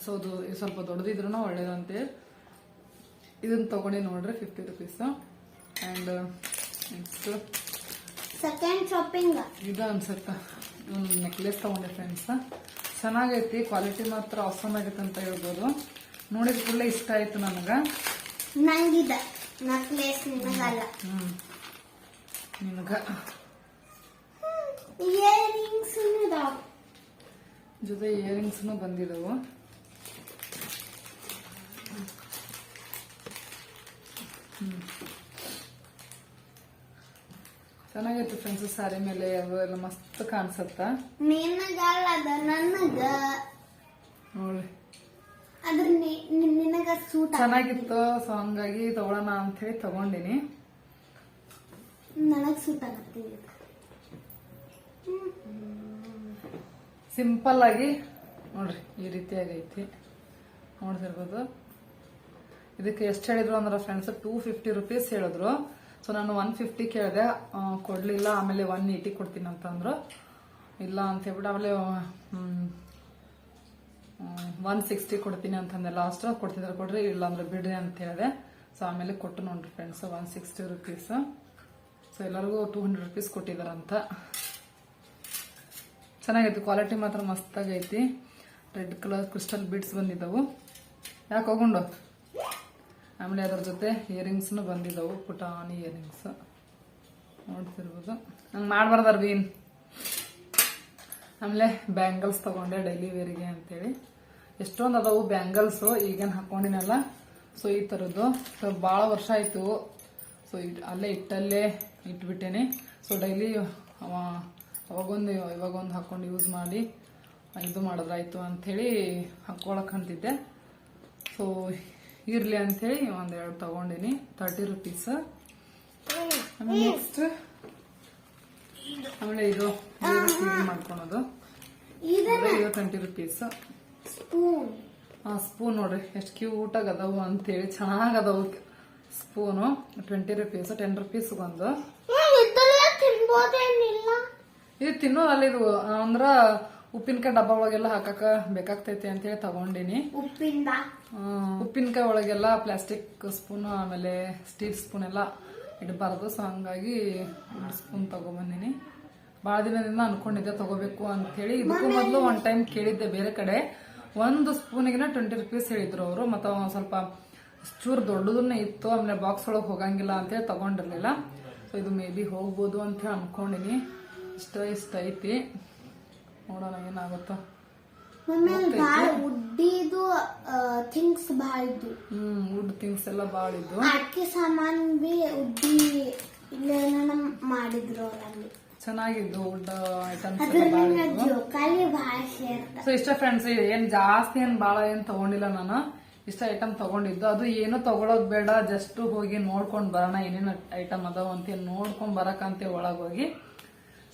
ಸೊ ಅದು ಸ್ವಲ್ಪ ದೊಡ್ಡದಿದ್ರು ಅಂತೇಳಿ ಇದನ್ನ ತಗೊಂಡಿ ನೋಡ್ರಿ fifty rupees and next second shopping ಇದು ಅನ್ಸುತ್ತೆ. ಒಂದು ನೆಕ್ಲೆಸ್ ತಗೊಂಡೆ ಫ್ರೆಂಡ್ಸ್ ಚೆನ್ನಾಗೈತಿ ಕ್ವಾಲಿಟಿ ಮಾತ್ರ ಅವಸಮ್ ಆಗೈತೆ ಅಂತ ಹೇಳ್ಬೋದು. ನೋಡಿದ ಕೂಡಲೇ ಇಷ್ಟ ಆಯ್ತು ನನಗೆ. ನಂಗಿದೆ. ನೆಕ್ಲೆಸ್ ನಿನಗಲ್ಲ. ಹ್ಞೂ ನಿನಗೆ. ಇಯರಿಂಗ್ಸ್ ಜೊತೆ ಇಯರಿಂಗ್ಸ್ನು ಬಂದಿದ್ದವು ಚೆನ್ನಾಗೈತಿ ಫ್ರೆಂಡ್ಸ್ ಸಾರಿ ಮೇಲೆ ಅದು ಎಲ್ಲ ಮಸ್ತ್ ಕಾಣಿಸತ್ತ? ನಿನಗಲ್ಲ ಅದ ನನಗ. ನೋಡಿ ಅದ್ರ ನಿ- ನಿ- ನಿನಗ ಸೂಟ್ ಚೆನ್ನಾಗಿತ್ತು ಸೊ ಹಂಗಾಗಿ ತಗೊಳ್ಳೋಣ ಅಂತ ಹೇಳಿ ತಗೊಂಡಿನಿ. ನನಗ್ ಸೂಟ್ ಆಗತ್ತೆ ಸಿಂಪಲ್ ಆಗಿ ನೋಡ್ರಿ ಈ ರೀತಿಯಾಗೈತಿ. ನೋಡ್ತಿರ್ಬೋದು. ಇದಕ್ಕೆ ಎಷ್ಟು ಹೇಳಿದ್ರು ಅಂದ್ರೆ ಫ್ರೆಂಡ್ಸ್ ಟೂ ಫಿಫ್ಟಿ ರುಪೀಸ್ ಹೇಳಿದ್ರು. ಸೊ ನಾನು ಒನ್ ಫಿಫ್ಟಿ ಕೇಳಿದೆ ಕೊಡಲಿಲ್ಲ, ಆಮೇಲೆ ಒನ್ ಏಯ್ಟಿ ಕೊಡ್ತೀನಿ ಅಂತಂದ್ರು. ಇಲ್ಲ ಅಂತ ಹೇಳ್ಬಿಟ್ಟು ಆಮೇಲೆ ಒನ್ ಸಿಕ್ಸ್ಟಿ ಕೊಡ್ತೀನಿ ಅಂತಂದೆ. ಲಾಸ್ಟ್ ಕೊಡ್ತಿದ್ರೆ ಕೊಡ್ರಿ ಇಲ್ಲ ಅಂದ್ರೆ ಬಿಡ್ರಿ ಅಂತ ಹೇಳಿದೆ. ಸೊ ಆಮೇಲೆ ಕೊಟ್ಟು ನೋಡ್ರಿ friends one sixty rupees so ಎಲ್ಲರಿಗೂ ಟೂ ಹಂಡ್ರೆಡ್ ರುಪೀಸ್ ಕೊಟ್ಟಿದಾರಂತ. ಚೆನ್ನಾಗೈತಿ ಕ್ವಾಲಿಟಿ ಮಾತ್ರ ಮಸ್ತಾಗೈತಿ. ರೆಡ್ ಕಲರ್ ಕ್ರಿಸ್ಟಲ್ ಬೀಡ್ಸ್ ಬಂದಿದ್ದವು ಯಾಕೆ ಹೋಗುಂಡು ಆಮೇಲೆ ಅದ್ರ ಜೊತೆ ಇಯರಿಂಗ್ಸ್ನು ಬಂದಿದ್ದವು ಪುಟಾಣಿ ಇಯರಿಂಗ್ಸ್ ನೋಡ್ತಿರ್ಬೋದು. ಹಂಗೆ ಮಾಡ್ಬಾರ್ದಾರ ಬೀನ್ ಆಮೇಲೆ ಬ್ಯಾಂಗಲ್ಸ್ ತಗೊಂಡೆ ಡೈಲಿ ವೇರಿಗೆ ಅಂತೇಳಿ. ಎಷ್ಟೊಂದು ಅದಾವು ಬ್ಯಾಂಗಲ್ಸು, ಈಗೇನು ಹಾಕೊಂಡಿನಲ್ಲ. ಸೊ ಈ ಥರದ್ದು ಸೊ ಭಾಳ ವರ್ಷ ಆಯಿತು. ಸೊ ಅಲ್ಲೇ ಇಟ್ಟಲ್ಲೇ ಇಟ್ಬಿಟ್ಟೇನೆ. ಸೊ ಡೈಲಿ ಅವಾಗೊಂದು, ಇವಾಗೊಂದು ಹಾಕೊಂಡು ಯೂಸ್ ಮಾಡಿ, ಇದು ಮಾಡಿದ್ರಾಯ್ತು ಅಂಥೇಳಿ ಹಾಕ್ಕೊಳಕ್ಕಂತಿದ್ದೆ ಸೊ ಇರಲಿ ಅಂಥೇಳಿ ಒಂದೆರಡು ತಗೊಂಡಿನಿ ತರ್ಟಿ ರುಪೀಸ್ ನೆಕ್ಸ್ಟ್ ಆಮೇಲೆ ಇದು ಮಾಡ್ಕೊಳೋದು. ಇದು ಟ್ವೆಂಟಿ ರುಪೀಸ್ ಸ್ಪೂನ್ ಆ ಸ್ಪೂನ್ ನೋಡ್ರಿ ಎಷ್ಟು ಕ್ಯೂಟ್ ಆಗಿ ಅದಾವು ಅಂತೇಳಿ ಚೆನ್ನಾಗ್ ಅದಾವು spoon twenty rupees ten rupees ಒಂದು ಇದು ತಿನ್ನೋದಲ್ಲ ಇದು ಅಂದ್ರ ಉಪ್ಪಿನಕಾಯಿ ಡಬ್ಬ ಒಳಗೆಲ್ಲ ಹಾಕಕ ಬೇಕಾಗ್ತೈತಿ ಅಂತೇಳಿ ತಗೊಂಡಿನಿ. ಉಪ್ಪಿನಕಾಯಿ ಒಳಗೆಲ್ಲ ಪ್ಲಾಸ್ಟಿಕ್ ಸ್ಪೂನ್ ಆಮೇಲೆ ಸ್ಟೀಲ್ ಸ್ಪೂನ್ ಎಲ್ಲ ಇಡಬಾರ್ದು. ಸೊ ಹಂಗಾಗಿ ಸ್ಪೂನ್ ತಗೊಂಬಂದಿನಿ. ಭಾಳ ದಿನದಿಂದ ಅನ್ಕೊಂಡಿದ್ದೆ ತಗೋಬೇಕು ಅಂತೇಳಿ ಇದಕ್ಕೂ ಮೊದಲು ಒನ್ ಟೈಮ್ ಕೇಳಿದ್ದೆ ಬೇರೆ ಕಡೆ. ಒಂದು ಸ್ಪೂನಿಗೆ ಟ್ವೆಂಟಿ ರುಪೀಸ್ ಹೇಳಿದ್ರು ಅವರು. ಮತ್ತು ಸ್ವಲ್ಪ ಚೂರು ದೊಡ್ಡದನ್ನ ಇತ್ತು. ಆಮೇಲೆ ಬಾಕ್ಸ್ ಒಳಗೆ ಹೋಗಂಗಿಲ್ಲ ಅಂತೇಳಿ ತಗೊಂಡಿರ್ಲಿಲ್ಲ. ಸೊ ಇದು ಮೇ ಬಿ ಹೋಗ್ಬೋದು ಅಂತ ಹೇಳಿ ಅನ್ಕೊಂಡಿನಿ. ಇಷ್ಟ ಇಷ್ಟ ಐತಿ. ನೋಡೋಣ ಏನಾಗುತ್ತೋ. ಉಡ್ಡಿದು ಥಿಂಗ್ಸ್ ಭಾಳ ಇದ್ವು. ಹ್ಮ್ ವುಡ್ ಥಿಂಗ್ಸ್ ಎಲ್ಲ ಭಾಳ ಇದ್ದು ಅಕ್ಕಿ ಸಾಮಾನ್ ಬಿ ಉಡ್ಡಿ ಇಲ್ಲೇನ ಮಾಡಿದ್ರು ಅಲ್ಲಿ. ಚೆನ್ನಾಗಿದ್ದು ವುಡ್ ಐಟಮ್ಸ್ ಜೋಕಾಲಿ ಭಾಳ ಸೊ ಇಷ್ಟ ಫ್ರೆಂಡ್ಸ್ ಏನ್ ಜಾಸ್ತಿ ಏನ್ ಭಾಳ ಏನ್ ತಗೊಂಡಿಲ್ಲ ನಾನು. ಇಷ್ಟ ಐಟಮ್ ತಗೊಂಡಿದ್ದು. ಅದು ಏನು ತಗೊಳೋದ್ ಬೇಡ ಜಸ್ಟ್ ಹೋಗಿ ನೋಡ್ಕೊಂಡ್ ಬರೋಣ ಏನೇನು ಐಟಮ್ ಅದಾವ ಅಂತ ನೋಡ್ಕೊಂಡ್ ಬರಕಂತೆ ಒಳಗೋಗಿ ಹೋಗಿ.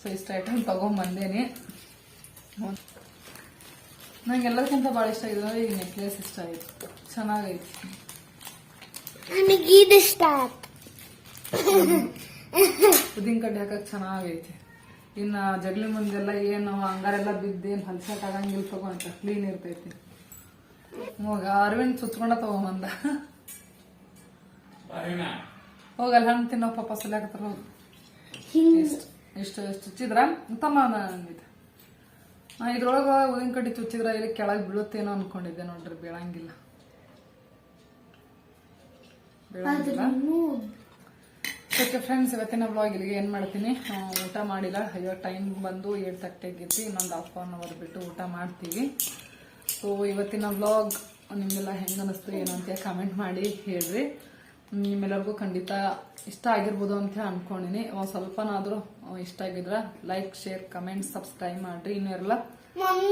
ಸೊ ಇಷ್ಟ ಐಟಮ್ ತಗೊಂಡ್ ಬಂದೇನಿ. ನಂಗೆ ಎಲ್ಲದಕ್ಕಿಂತ ಭಾಳ ಇಷ್ಟ ಆಗಿದೆ ಈ ನೆಕ್ಲೆಸ್ ಇಷ್ಟ ಆಯ್ತು. ಚೆನ್ನಾಗೈತಿ. ನನಗೆ ಇದು ಇಷ್ಟ ಆಯ್ತು. ಉದ್ದಿನ ಕಡ್ಡಿ ಹಾಕಕ್ ಚೆನ್ನಾಗೈತಿ. ಇನ್ನ ಜಗ್ಲಿ ಮುಂದೆಲ್ಲ ಏನು ಹಂಗಾರೆಲ್ಲ ಬಿದ್ದೇನ್ ಹಲ್ಸಕ್ ಆಗಂಗಿಲ್ಲ ತಗೊಂತ ಕ್ಲೀನ್ ಇರ್ತೈತಿ. ಹೋಗ ಅರವಿಂದ್ ಸುಚ್ಕೊಂಡ ತಗೊಂಬಂದ ಹೋಗಲ್ಲ ಹಣ್ಣು ತಿನ್ನೋ ಪಾಪ ಸಲ್ಯಾಕತ್ರ ಹೋಗಿ. ಇಷ್ಟು ಇಷ್ಟು ಇಷ್ಟು ಚುಚ್ಚಿದ್ರ ತಮ್ಮ ಅಂದಿದ್ದ. ಇದ್ರೊಳಗ ಊದಿನ ಕಡ್ಡಿ ಚುಚ್ಚಿದ್ರೆ ಇಲ್ಲಿ ಕೆಳಗೆ ಬೀಳುತ್ತೇನೋ ಅನ್ಕೊಂಡಿದ್ದೆ ನೋಡ್ರಿ ಬೀಳಂಗಿಲ್ಲ. ಓಕೆ ಫ್ರೆಂಡ್ಸ್ ಇವತ್ತಿನ ಬ್ಲಾಗ್ ಇಲ್ಲಿಗೆ ಏನು ಮಾಡ್ತೀನಿ? ಊಟ ಮಾಡಿಲ್ಲ. ಅಯ್ಯೋ ಟೈಮ್ ಬಂದು ಏಳು ತಟ್ಟೆಗಿತ್ತು ಇನ್ನೊಂದು ಹಾಫ್ ಆನ್ ಅವರ್ ಬಿಟ್ಟು ಊಟ ಮಾಡ್ತೀವಿ. ಸೊ ಇವತ್ತಿನ ಬ್ಲಾಗ್ ನಿಮ್ಮೆಲ್ಲ ಹೆಂಗೆ ಅನ್ನಿಸ್ತು ಏನು ಅಂತ ಕಮೆಂಟ್ ಮಾಡಿ ಹೇಳ್ರಿ. ನಿಮ್ಮೆಲ್ಲರಿಗೂ ಖಂಡಿತ ಇಷ್ಟ ಆಗಿರ್ಬೋದು ಅಂತ ಅನ್ಕೊಂಡಿನಿ. ಒಂದ್ ಸ್ವಲ್ಪನಾದ್ರೂ ಇಷ್ಟ ಆಗಿದ್ರ ಲೈಕ್ ಶೇರ್ ಕಮೆಂಟ್ ಸಬ್ಸ್ಕ್ರೈಬ್ ಮಾಡ್ರಿ. ಇನ್ನೂ ಎಲ್ಲ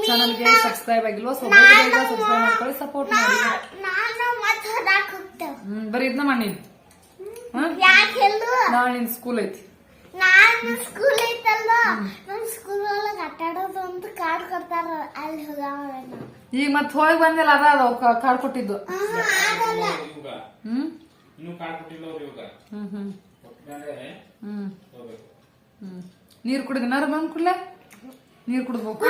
ಚಾನಲ್ಗೆ ಸಬ್ಸ್ಕ್ರೈಬ್ ಆಗಿಲ್ವಾ ಸೊ ಸಬ್ಸ್ಕ್ರೈಬ್ ಮಾಡ್ಕೊಳ್ಳಿ ಸಪೋರ್ಟ್ ಮಾಡಿ. ನಾನು ಮತ್ತೆ ಹೊರಕ್ ಹ್ಮ್ ಬರೀ ಇದನ್ನ ಮಾಡಿ ನಾಳೆ ನಿನ್ ಸ್ಕೂಲ್ ಐತಿ. ನಾನು ಸ್ಕೂಲ್ ಐತಲ್ಲ ಸ್ಕೂಲ್ ಒಳಗ ಆಟ ಆಡೋದು ಅಂತ ಕಾರ್ಡ್ ಕೊಡ್ತಾರ ಅಲ್ಲಿ ಹೋಗವ ಈಗ ಮತ್ತೆ ಹೋಗಿ ಬಂದಿಲ್ಲ ಅದ ಅದ ಕಾರ್ಡ್ ಕೊಟ್ಟಿದ್ದು. ಹ್ಮ್. ಇನ್ನೂ ಕಾಡ್ ಕೊಟ್ಟಿಲ್ಲ ಅವ್ರು ಇವಾಗ. ಹ್ಮ್ ಹ್ಮ್. ಕೊಟ್ಮೇಲೆ ಹ್ಮ್. ಹೋಗ್ಬೇಕು. ಹ್ಮ್. ನೀರ್ ಬಂದ್ ಕುಡ್ಲೆ? ನೀರ್ ಕುಡ್ಬೇಕು.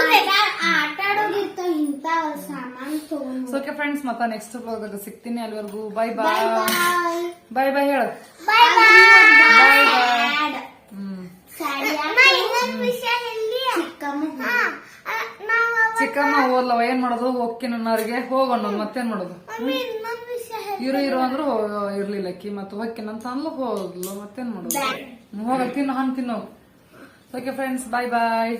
ಆಟ ಆಡೋದಿರ್ತಾವ ಇಂತ ಸಾಮಾನ್ ತಗೊಂಡು. ಓಕೆ ಫ್ರೆಂಡ್ಸ್ ಮತ್ತ ನೆಕ್ಸ್ಟ್ ಬ್ಲಾಗ್ ಸಿಗ್ತೀನಿ ಅಲ್ಲಿವರೆಗೂ. Bye bye bye bye bye ಹೇಳ. ಬಾಯ್ ಹೇಳಿ. ಚಿಕ್ಕಮ್ಮ ಓದ್ಲವ ಏನ್ ಮಾಡೋದು? ಹೋಗ್ತೀನಿ ಅನ್ನೋರಿಗೆ. ಹೋಗೋಣ ಮತ್ತೇನ್ ಮಾಡೋದು? ಇರು ಇರು ಅಂದ್ರು ಇರ್ಲಿಲ್ಲ ಅಕ್ಕಿ. ಮತ್ತೆ ಹೊಕ್ಕಿನ ಅಂತ ಅಂದ್ಲು ಹೋದ್ಲು ಮತ್ತೇನ್ ಮಾಡೋದು? ಹೋಗ ತಿನ್ನು ಹಣ್ಣು ತಿನ್ನೋ. ಓಕೆ ಫ್ರೆಂಡ್ಸ್ ಬಾಯ್ ಬಾಯ್